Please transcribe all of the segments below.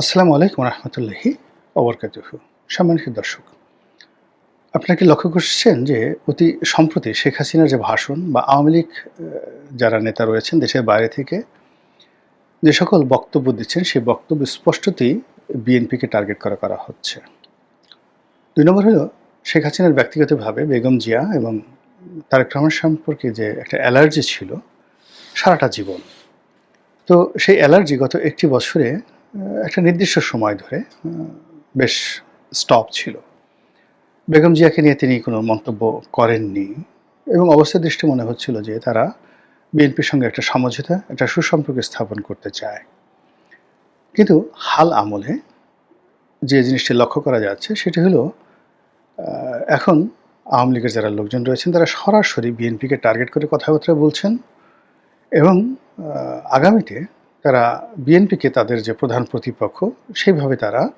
আসসালামু আলাইকুম রহমতুল্লাহি অবরকাতুহ সম্মানিত দর্শক আপনাকে লক্ষ্য করছেন যে অতি সম্প্রতি শেখ হাসিনার যে ভাষণ বা আওয়ামী লীগ যারা নেতা রয়েছেন দেশের বাইরে থেকে, যে সকল বক্তব্য দিচ্ছেন, সেই বক্তব্য স্পষ্টতই বিএনপিকে টার্গেট করা করা হচ্ছে। দুই নম্বর হলো, শেখ হাসিনার ব্যক্তিগতভাবে বেগম জিয়া এবং তারেক রহমান সম্পর্কে যে একটা অ্যালার্জি ছিল, সারাটা জীবন। তো সেই অ্যালার্জি গত একটি বছরে একটা নির্দিষ্ট সময় ধরে বেশ স্টপ ছিল। বেগম জিয়াকে নিয়ে তিনি কোনো মন্তব্য করেননি এবং অবস্থা দৃষ্টি মনে হচ্ছিল যে তারা বিএনপির সঙ্গে একটা সমঝোতা, একটা সুসম্পর্ক স্থাপন করতে চায়। কিন্তু হাল আমলে যে জিনিসটি লক্ষ্য করা যাচ্ছে সেটি হলো এখন আওয়ামী লীগের যারা লোকজন রয়েছেন, তারা সরাসরি বিএনপিকে টার্গেট করে কথাবার্তা বলছেন এবং আগামীতে তারা বিএনপিকে তাদের যে প্রধান প্রতিপক্ষ, সেইভাবে তারা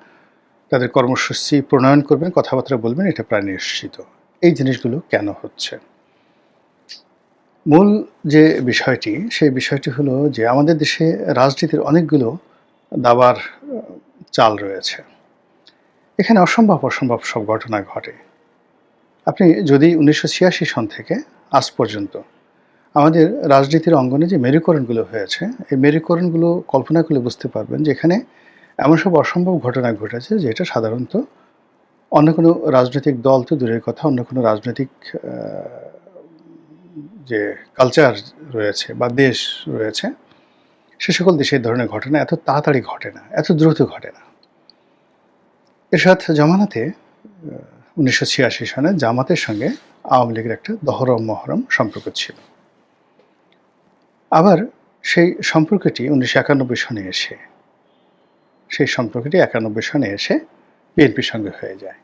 তাদের কর্মসূচি প্রণয়ন করবেন, কথাবার্তা বলবেন, এটা প্রায় নিশ্চিত। এই জিনিসগুলো কেন হচ্ছে? মূল যে বিষয়টি, সেই বিষয়টি হলো যে আমাদের দেশে রাজনীতির অনেকগুলো দাবার, চাল রয়েছে। এখানে অসম্ভব অসম্ভব সব ঘটনা ঘটে। আপনি যদি উনিশশো ছিয়াশি সন থেকে আজ পর্যন্ত আমাদের রাজনীতির অঙ্গনে যে মেরুকরণগুলো হয়েছে, এই মেরুকরণগুলো কল্পনা করলে বুঝতে পারবেন যে এখানে এমন সব অসম্ভব ঘটনা ঘটেছে যেটা সাধারণত অন্য কোনো রাজনৈতিক দল তো দূরের কথা, অন্য কোনো রাজনৈতিক যে কালচার রয়েছে বা দেশ রয়েছে, সে সকল দেশে ধরনের ঘটনা এত তাড়াতাড়ি ঘটে না, এত দ্রুত ঘটে না। এরশাদ জামানাতে উনিশশো ছিয়াশি সনে জামাতের সঙ্গে আওয়ামী লীগের একটা দহরম মহরম সম্পর্ক ছিল। আবার সেই সম্পর্কটি উনিশশো একানব্বই সনে এসে, সেই সম্পর্কটি একানব্বই সনে এসে বিএনপির সঙ্গে হয়ে যায়।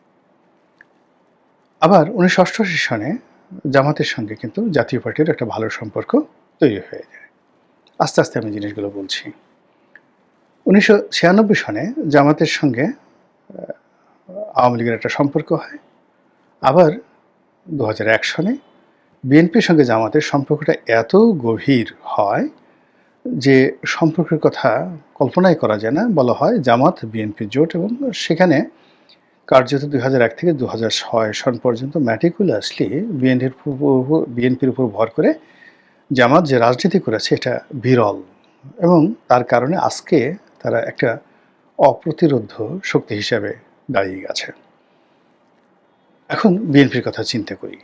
আবার উনিশশো অষ্টআশি সনে জামাতের সঙ্গে কিন্তু জাতীয় পার্টির একটা ভালো সম্পর্ক তৈরি হয়ে যায়। আস্তে আস্তে আমি জিনিসগুলো বলছি। উনিশশো ছিয়ানব্বই সনে জামাতের সঙ্গে আওয়ামী লীগের একটা সম্পর্ক হয়। আবার দু হাজার এক সনে বিএনপির সঙ্গে জামাতের সম্পর্কটা এত গভীর হয় যে সম্পর্কের কথা কল্পনাই করা যায় না। বলা হয় জামাত, বিএনপি জোট এবং সেখানে কার্যত দুই হাজার এক থেকে দু হাজার ছয় সন পর্যন্ত ম্যাটিকুলাসলি বিএনপির বিএনপির উপর ভর করে জামাত যে রাজনীতি করেছে এটা বিরল এবং তার কারণে আজকে তারা একটা অপ্রতিরোধ শক্তি হিসাবে দাঁড়িয়ে গেছে। এখন বিএনপির কথা চিন্তা করি।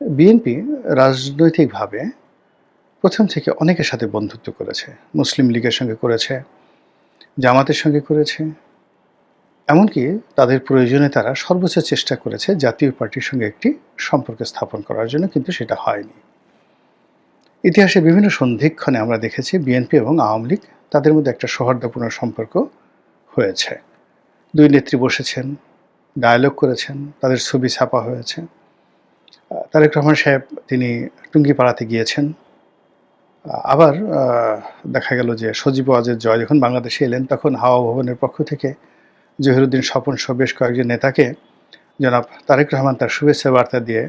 বিএনপি রাজনৈতিকভাবে প্রথম থেকে অনেকের সাথে বন্ধুত্ব করেছে, মুসলিম লীগের সঙ্গে করেছে, জামাতের সঙ্গে করেছে। এমনকি তাদের প্রয়োজনে তারা সর্বোচ্চ চেষ্টা করেছে জাতীয় পার্টির সঙ্গে একটি সম্পর্ক স্থাপন করার জন্য, কিন্তু সেটা হয়নি। ইতিহাসে বিভিন্ন সন্ধিক্ষণে আমরা দেখেছি বিএনপি এবং আওয়ামী লীগ তাদের মধ্যে একটা সৌহার্দ্যপূর্ণ সম্পর্ক হয়েছে। দুই নেত্রী বসেছেন ডায়ালগ করেছেন, তাদের ছবি ছাপা হয়েছে। তারেক রহমান সাহেব তিনি টুঙ্গিপাড়াতে গিয়েছেন। আবার দেখা গেল যে সজীব ওয়াজের জয় যখন বাংলাদেশে এলেন, তখন হাওয়া ভবনের পক্ষ থেকে জহিরুদ্দিন স্বপন সহ বেশ কয়েকজন নেতাকে জনাব তারেক রহমান তার শুভেচ্ছা বার্তা দিয়ে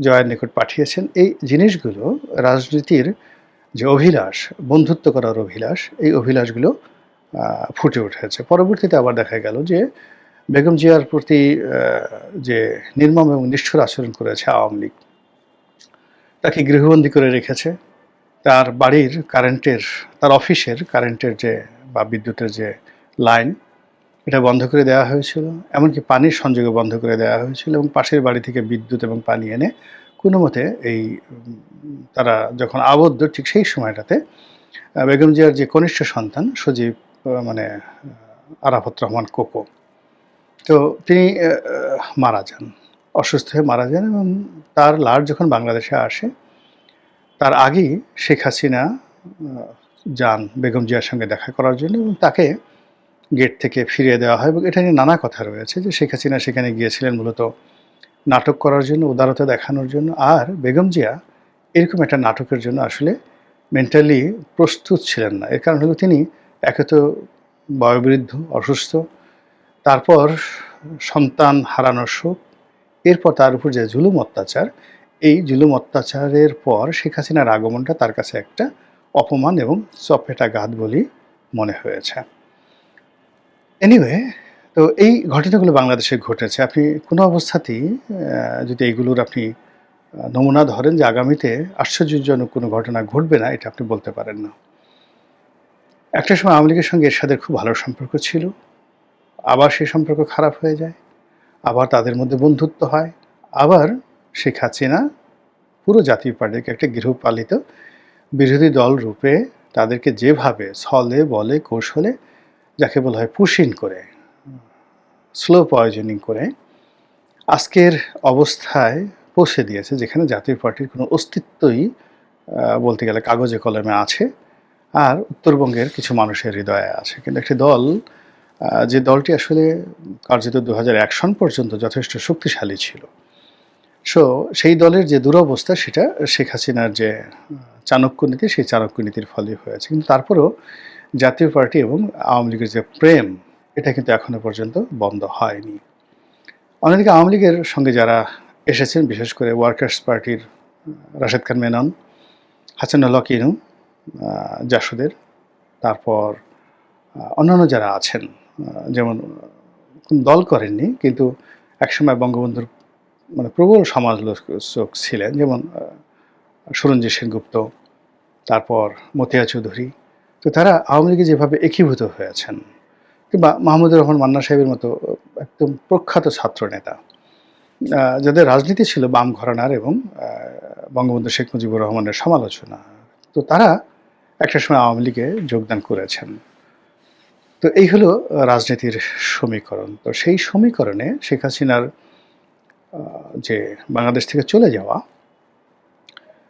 জয়ের নিকট পাঠিয়েছেন। এই জিনিসগুলো, রাজনীতির যে অভিলাষ, বন্ধুত্ব করার অভিলাষ, এই অভিলাষগুলো ফুটে উঠেছে। পরবর্তীতে আবার দেখা গেল যে বেগম জিয়ার প্রতি যে নির্মম এবং নিষ্ঠুর আচরণ করেছে আওয়ামী লীগ, তাকে গৃহবন্দী করে রেখেছে। তার বাড়ির কারেন্টের, তার অফিসের কারেন্টের যে, বা বিদ্যুতের যে লাইন, এটা বন্ধ করে দেওয়া হয়েছিল। এমনকি পানির সংযোগও বন্ধ করে দেওয়া হয়েছিল এবং পাশের বাড়ি থেকে বিদ্যুৎ এবং পানি এনে কোনো মতে এই, তারা যখন আবদ্ধ ঠিক সেই সময়টাতে বেগম জিয়ার যে কনিষ্ঠ সন্তান সজীব মানে আরাফত রহমান কোকো তো তিনি মারা যান, অসুস্থ হয়ে মারা যান এবং তার লাশ যখন বাংলাদেশে আসে, তার আগেই শেখ হাসিনা যান বেগম জিয়ার সঙ্গে দেখা করার জন্য এবং তাকে গেট থেকে ফিরিয়ে দেওয়া হয় এবং এটা নিয়ে নানা কথা রয়েছে যে শেখ হাসিনা সেখানে গিয়েছিলেন মূলত নাটক করার জন্য, উদারতা দেখানোর জন্য আর বেগম জিয়া এরকম একটা নাটকের জন্য আসলে মেন্টালি প্রস্তুত ছিলেন না। এর কারণ হলো তিনি একে তো বয়োবৃদ্ধ, অসুস্থ তারপর সন্তান হারানোর শোক এরপর তার উপর যে জুলুম অত্যাচার, এই জুলুম অত্যাচারের পর শেখ হাসিনার আগমনটা তার কাছে একটা অপমান এবং চপেটা ঘাত বলেই মনে হয়েছে। এনিওয়ে তো এই ঘটনাগুলো বাংলাদেশে ঘটেছে। আপনি কোনো অবস্থাতেই যদি এইগুলোর আপনি নমুনা ধরেন যে আগামীতে আশ্চর্যজনক কোনো ঘটনা ঘটবে না, এটা আপনি বলতে পারেন না। একটা সময় আওয়ামী লীগের সঙ্গে এরশাদের খুব ভালো সম্পর্ক ছিল। আবার সেই সম্পর্ক খারাপ হয়ে যায়, আবার তাদের মধ্যে বন্ধুত্ব হয়, আবার শেখ হাসিনা পুরো জাতীয় পার্টিকে একটা গৃহপালিত বিরোধী দল রূপে তাদেরকে যেভাবে ছলে, বলে, কৌশলে যাকে বলা হয় পুশিন করে স্লো পয়জনিং করে, আজকের অবস্থায় পৌঁছে দিয়েছে যেখানে জাতীয় পার্টির কোনো অস্তিত্বই বলতে গেলে কাগজে কলমে আছে, আর উত্তরবঙ্গের কিছু মানুষের হৃদয়ে আছে। কিন্তু একটি দল যে দলটি আসলে কার্যত দু সন পর্যন্ত যথেষ্ট শক্তিশালী ছিল। সো সেই দলের যে দুরবস্থা, সেটা শেখ হাসিনার যে চাণক্য নীতি, সেই চাণক্য নীতির ফলে হয়েছে। কিন্তু তারপরেও জাতীয় পার্টি এবং আওয়ামী লীগের যে প্রেম, এটা কিন্তু এখনও পর্যন্ত বন্ধ হয়নি। অন্যদিকে আওয়ামী লীগের সঙ্গে যারা এসেছেন, বিশেষ করে ওয়ার্কার্স পার্টির রাশেদ খান মেনন, হাসানুল্লাহ কিনু জাসদের, তারপর অন্যান্য যারা আছেন যেমন কোন দল করেননি, কিন্তু একসময় বঙ্গবন্ধুর মানে প্রবল সমালোচক ছিলেন, যেমন সুরঞ্জিত সেনগুপ্ত, তারপর মতিয়া চৌধুরী। তো তারা আওয়ামী লীগে যেভাবে একীভূত হয়েছেন, কিংবা মাহমুদুর রহমান মান্না সাহেবের মতো একদম প্রখ্যাত ছাত্র নেতা যাদের রাজনীতি ছিল বাম ঘরানার এবং বঙ্গবন্ধু শেখ মুজিবুর রহমানের সমালোচনা, তো তারা একটা সময় আওয়ামী লীগে যোগদান করেছেন। তো এই হলো রাজনীতির সমীকরণ। তো সেই সমীকরণে শেখ হাসিনার যে বাংলাদেশ থেকে চলে যাওয়া,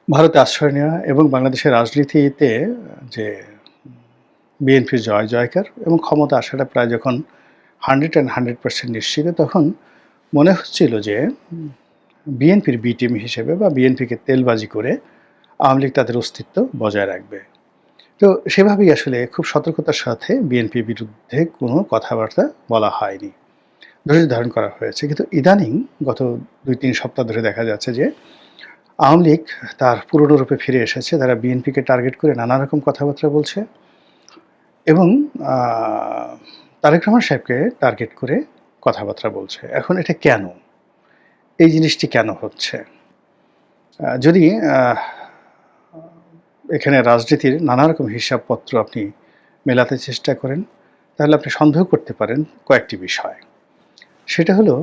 ভারতে আশ্রয় নেওয়া এবং বাংলাদেশের রাজনীতিতে যে বিএনপির জয়, জয়কার এবং ক্ষমতা আসাটা প্রায় যখন হান্ড্রেড অ্যান্ড হান্ড্রেড পার্সেন্ট নিশ্চিত, তখন মনে হচ্ছিল যে বিএনপির বি টিম হিসেবে বা বিএনপিকে তেলবাজি করে আওয়ামী লীগ তাদের অস্তিত্ব বজায় রাখবে। তো সেভাবেই আসলে খুব সতর্কতার সাথে বিএনপির বিরুদ্ধে কোনো কথাবার্তা বলা হয়নি। ধৈর্য ধারণ করা হয়েছে। কিন্তু ইদানিং গত দুই তিন সপ্তাহ ধরে দেখা যাচ্ছে যে আওয়ামী লীগ তার পুরনো রূপে ফিরে এসেছে। তারা বিএনপিকে টার্গেট করে নানা রকম কথাবার্তা বলছে এবং তারেক রহমান সাহেবকে টার্গেট করে কথাবার্তা বলছে। এখন এটা কেন? এই জিনিসটি কেন হচ্ছে? যদি এখানে রাজনীতির নানা রকম হিসাবপত্র আপনি মেলাতে চেষ্টা করেন, তাহলে আপনি সন্দেহ করতে পারেন কয়েকটি বিষয়। সেটা হলো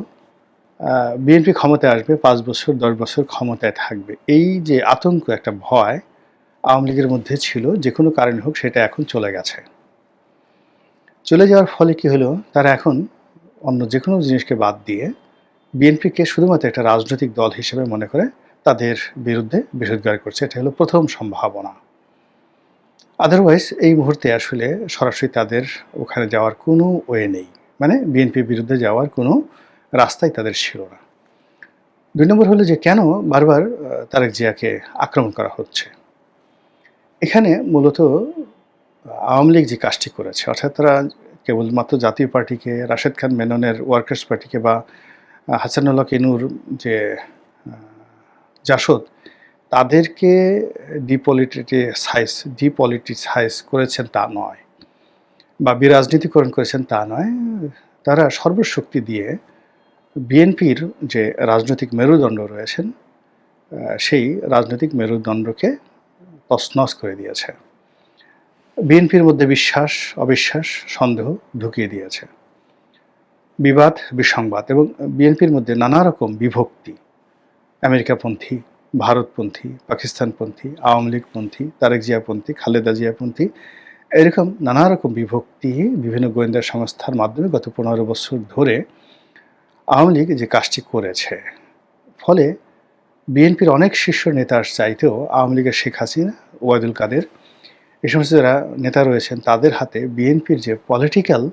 বিএনপি ক্ষমতায় আসবে, পাঁচ বছর, দশ বছর ক্ষমতায় থাকবে। এই যে আতঙ্ক, একটা ভয় আওয়ামী লীগের মধ্যে ছিল, যে কোনো কারণে হোক সেটা এখন চলে গেছে। চলে যাওয়ার ফলে কি হলো, তারা এখন অন্য যে কোনো জিনিসকে বাদ দিয়ে বিএনপিকে শুধুমাত্র একটা রাজনৈতিক দল হিসেবে মনে করে তাদের বিরুদ্ধে বিরোধগার করছে। এটা হলো প্রথম সম্ভাবনা। আদারওয়াইজ এই মুহূর্তে আসলে সরাসরি তাদের ওখানে যাওয়ার কোনো ওয়ে নেই। মানে বিএনপির বিরুদ্ধে যাওয়ার কোনো রাস্তাই তাদের ছিল না। দুই নম্বর হলো যে কেন বারবার তারেক জিয়াকে আক্রমণ করা হচ্ছে? এখানে মূলত আওয়ামী লীগ যে কাজটি করেছে, অর্থাৎ তারা কেবলমাত্র জাতীয় পার্টিকে, রাশেদ খান মেননের ওয়ার্কার্স পার্টিকে বা হাসানুল্লাহ কিনুর যে জাসদ তাদেরকে ডিপলিটিসাইজ ডিপলিটিসাইজ করেছেন তা নয় বা বিরাজনীতিকরণ করেছেন তা নয়, তারা সর্বশক্তি দিয়ে বিএনপির যে রাজনৈতিক মেরুদণ্ড রয়েছেন সেই রাজনৈতিক মেরুদণ্ডকে তছনছ করে দিয়েছে। বিএনপির মধ্যে বিশ্বাস, অবিশ্বাস, সন্দেহ ঢুকিয়ে দিয়েছে। বিবাদ, বিসংবাদ এবং বিএনপির মধ্যে নানা রকম বিভক্তি আমেরিকাপন্থী, ভারতপন্থী, পাকিস্তানপন্থী, আওয়ামী লীগপন্থী, তারেক জিয়াপন্থী, খালেদা জিয়াপন্থী, এরকম নানা রকম বিভক্তি বিভিন্ন গোয়েন্দা সংস্থার মাধ্যমে গত পনেরো বছর ধরে আওয়ামী লীগ যে কাজটি করেছে। ফলে বিএনপির অনেক শীর্ষ নেতার চাইতেও আওয়ামী লীগের শেখ হাসিনা ওয়াদুল কাদের এই সমস্ত যারা নেতা রয়েছেন, তাদের হাতে বিএনপির যে পলিটিক্যাল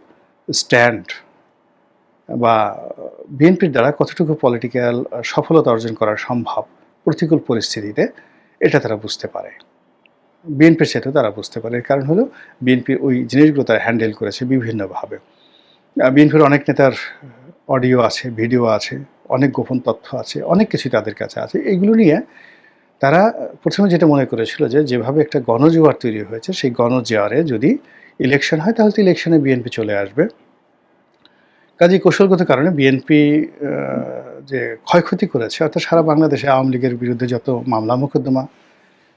স্ট্যান্ড বা বিএনপির দ্বারা কতটুকু পলিটিক্যাল সফলতা অর্জন করা সম্ভব প্রতিকূল পরিস্থিতিতে, এটা তারা বুঝতে পারে। বিএনপির সাথেও তারা বুঝতে পারে। এর কারণ হলো বিএনপির ওই জিনিসগুলো তারা হ্যান্ডেল করেছে বিভিন্নভাবে। বিএনপির অনেক নেতার অডিও আছে ভিডিও আছে, অনেক গোপন তথ্য আছে, অনেক কিছু তাদের কাছে আছে। এগুলো নিয়ে তারা প্রথমে যেটা মনে করেছিল যে, যেভাবে একটা গণজোয়ার তৈরি হয়েছে, সেই গণজোয়ারে যদি ইলেকশন হয়, তাহলে তো ইলেকশনে বিএনপি চলে আসবে। কাজে কৌশলগত কারণে বিএনপি যে ক্ষয়ক্ষতি করেছে, অর্থাৎ সারা বাংলাদেশে আওয়ামী লীগের বিরুদ্ধে যত মামলা, মোকদ্দমা,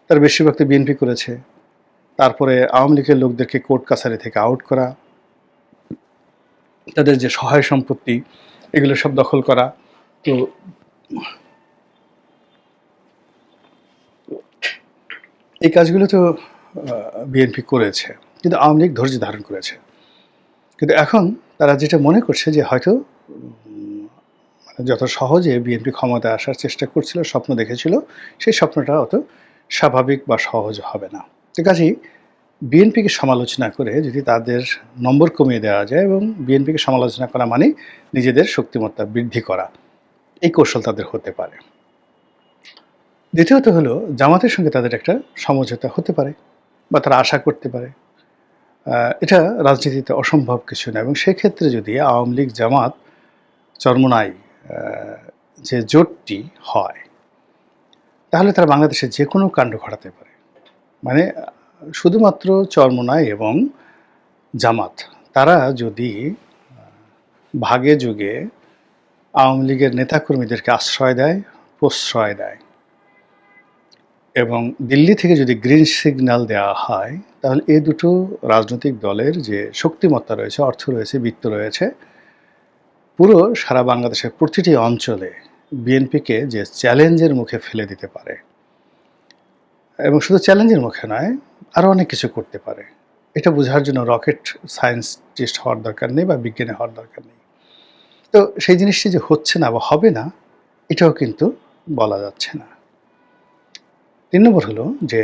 তার বেশিরভাগ তো বিএনপি করেছে। তারপরে আওয়ামী লীগের লোকদেরকে কোর্ট কাছারি থেকে আউট করা, তাদের যে সহায় সম্পত্তি, এগুলো সব দখল করা। তো এই কাজগুলো তো বিএনপি করেছে, কিন্তু আওয়ামী লীগ ধৈর্য ধারণ করেছে। কিন্তু এখন তারা যেটা মনে করছে যে হয়তো মানে যত সহজে বিএনপি ক্ষমতায় আসার চেষ্টা করছিল, স্বপ্ন দেখেছিল, সেই স্বপ্নটা অত স্বাভাবিক বা সহজ হবে না। তো কাজেই বিএনপিকে সমালোচনা করে যদি তাদের নম্বর কমিয়ে দেওয়া যায় এবং বিএনপিকে সমালোচনা করা মানে নিজেদের শক্তিমত্তা বৃদ্ধি করা, এই কৌশল তাদের হতে পারে। দ্বিতীয়ত হলো, জামাতের সঙ্গে তাদের একটা সমঝোতা হতে পারে বা তারা আশা করতে পারে। এটা রাজনীতিতে অসম্ভব কিছু না। এবং সেক্ষেত্রে যদি আওয়ামী লীগ জামাত চরমোনাই যে জোটটি হয়, তাহলে তারা বাংলাদেশে যে কোনো কাণ্ড ঘটাতে পারে। মানে শুধুমাত্র চরমোনাই এবং জামাত, তারা যদি ভাগে যুগে আওয়ামী লীগের নেতাকর্মীদেরকে আশ্রয় দেয়, প্রশ্রয় দেয় এবং দিল্লি থেকে যদি গ্রিন সিগন্যাল দেওয়া হয় তাহলে এই দুটো রাজনৈতিক দলের যে শক্তিমত্তা রয়েছে, অর্থ রয়েছে, বিত্ত রয়েছে, পুরো সারা বাংলাদেশের প্রতিটি অঞ্চলে বিএনপিকে যে চ্যালেঞ্জের মুখে ফেলে দিতে পারে, এবং শুধু চ্যালেঞ্জের মুখে নয় আরও অনেক কিছু করতে পারে। এটা বোঝার জন্য রকেট সায়েন্টিস্ট হওয়ার দরকার নেই বা বিজ্ঞানী হওয়ার দরকার নেই। তো সেই জিনিসটি যে হচ্ছে না বা হবে না, এটাও কিন্তু বলা যাচ্ছে না। তিন নম্বর হলো যে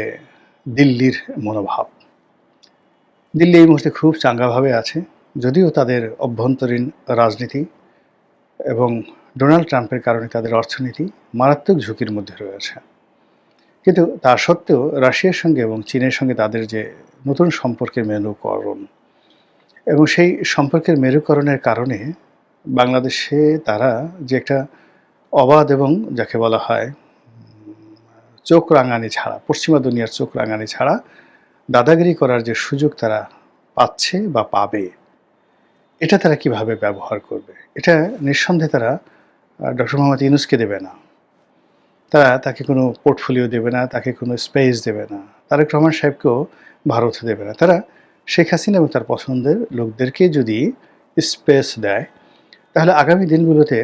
দিল্লির মনোভাব। দিল্লি এই মুহূর্তে খুব চাঙ্গাভাবে আছে, যদিও তাদের অভ্যন্তরীণ রাজনীতি এবং ডোনাল্ড ট্রাম্পের কারণে তাদের অর্থনীতি মারাত্মক ঝুঁকির মধ্যে রয়েছে কিন্তু তা সত্ত্বেও রাশিয়ার সঙ্গে এবং চীনের সঙ্গে তাদের যে নতুন সম্পর্কের মেরুকরণ এবং সেই সম্পর্কের মেরুকরণের কারণে বাংলাদেশে তারা যে একটা অবাধ এবং যাকে বলা হয় চোখ রাঙানি ছাড়া, পশ্চিমা দুনিয়ার চোখ রাঙানি ছাড়া দাদাগিরি করার যে সুযোগ তারা পাচ্ছে বা পাবে, এটা তারা কীভাবে ব্যবহার করবে, এটা নিঃসন্দেহে তারা ডক্টর মোহাম্মদ ইউনুসকে দেবে না। তারা তাকে কোনো পোর্টফোলিও দেবে না, তাকে কোনো স্পেস দেবে না। তারেক রহমান সাহেবকেও ভারত দেবে না। তারা শেখ হাসিনা এবং তার পছন্দের লোকদেরকে যদি স্পেস দেয়, তাহলে আগামী দিনগুলোতে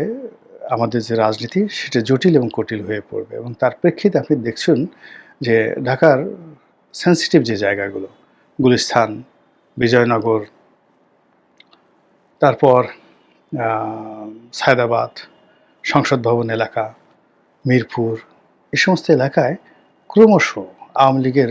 আমাদের যে রাজনীতি, সেটা জটিল এবং কটিল হয়ে পড়বে। এবং তার প্রেক্ষিতে আপনি দেখছেন যে ঢাকার সেন্সিটিভ যে জায়গাগুলো গুলিস্থান বিজয়নগর, তারপর সায়দাবাদ, সংসদ ভবন এলাকা, মিরপুর, এ সমস্ত এলাকায় ক্রমশ আওয়ামী লীগের